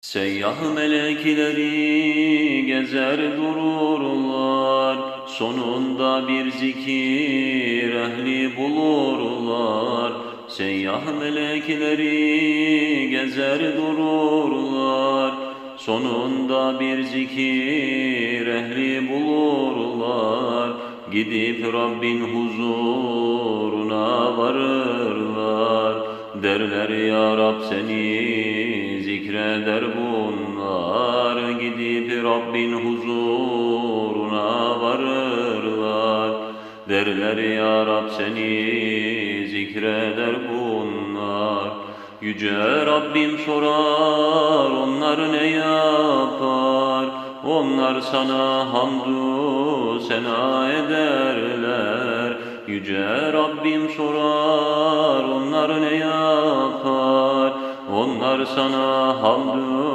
Seyyah melekleri gezer dururlar, sonunda bir zikir ehli bulurlar. Seyyah melekleri gezer dururlar, sonunda bir zikir ehli bulurlar. Gidip Rabbin huzuruna varırlar, derler ya Rab seni zikreder bunlar Gidip Rabbin huzuruna varırlar. Derler ya Rab seni zikreder bunlar. Yüce Rabbim sorar onlar ne yapar? Onlar sana hamdü sena ederler. Yüce Rabbim sorar onlar ne yapar onlar sana hamdü